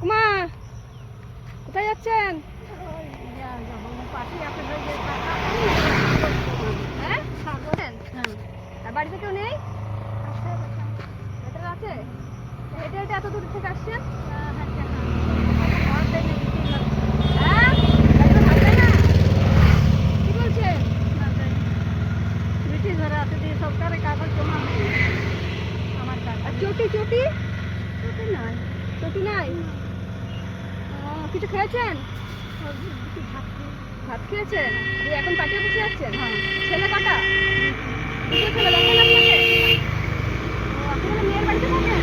ঠাকুমা, কোথায় যাচ্ছেন? বাড়িতে কেউ নেই? আছে? হেঁটে হেঁটে এত দূর থেকে আসছেন হ্যাঁ? চটি চটি? ছুটি নয় চটি নাই? কিছু খেয়েছেন? ভাত খেয়েছেন? এখন পাঠিয়ে বসে যাচ্ছেন ছেলে কটা ছেলে মেয়ের থাকেন?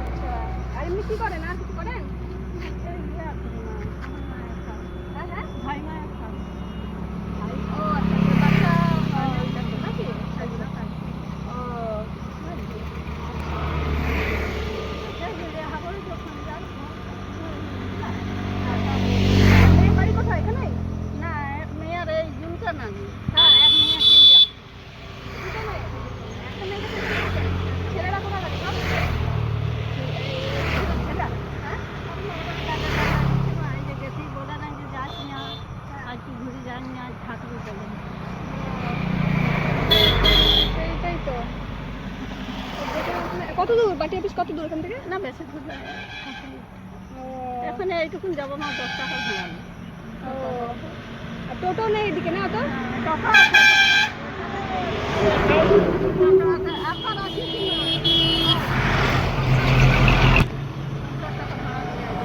আচ্ছা। আর এমনি কি করেন? আর কিছু করেন এই ইয়ে আছে না, আমার মায়ের কাজ। হ্যাঁ হ্যাঁ ভাই মায়ের কাজ। ও আচ্ছা আচ্ছা, বাচ্চা ও, ওইটা তো নাকি সেগুলো কাজ। ও সেগুলো হাবড়ে যখন যাই, মেয়ের বাড়ি কোথায় এখানে না এক মেয়ের এই জুনটা না হ্যাঁ এক মেয়ে তিনটা দুটো মেয়ে একটা মেয়েকে তো দেখেছেন। ছেলেরা কোথায় থাকে সব ছেলে হ্যাঁ সেইটাই তো। কত দূর? বাটি অফিস কত দূর এখান থেকে? না বেশি। দূর এখন এইটুকুন যাব না দশ টাকা ভাড়া ও। টোটো নেই এদিকে না অত? টাকা আছে। টাকা আছে। আপনার আছে কি না? দশ টাকা ভাড়া দিয়ে যাব।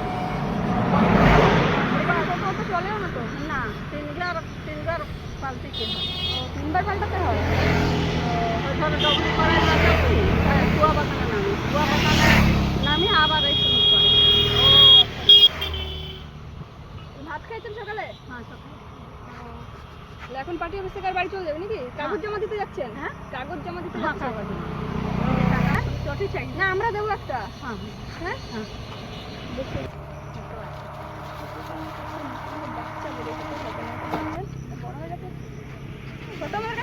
টোটো তো চলেও না তো না তিনবার তিনবার পাল্টিতে হয় তিনবার পাল্টাতে হয় ধরো ডবলি করার যাচ্ছি কুয়া বাগানে নামি। কুয়া বাগানে নামি আবার এই শুরু করে। ভাত খাইছেন সকালে? হ্যাঁ সকালে। তাহলে এখন পার্টি অফিস থেকে বাড়ি চলে যাবে নাকি? কাগজ জমা দিতে যাচ্ছেন? হ্যাঁ। কাগজ জমা দিতে হ্যাঁ যাচ্ছেন? না আমরা দেবো একটা। হ্যাঁ। হ্যাঁ? হ্যাঁ।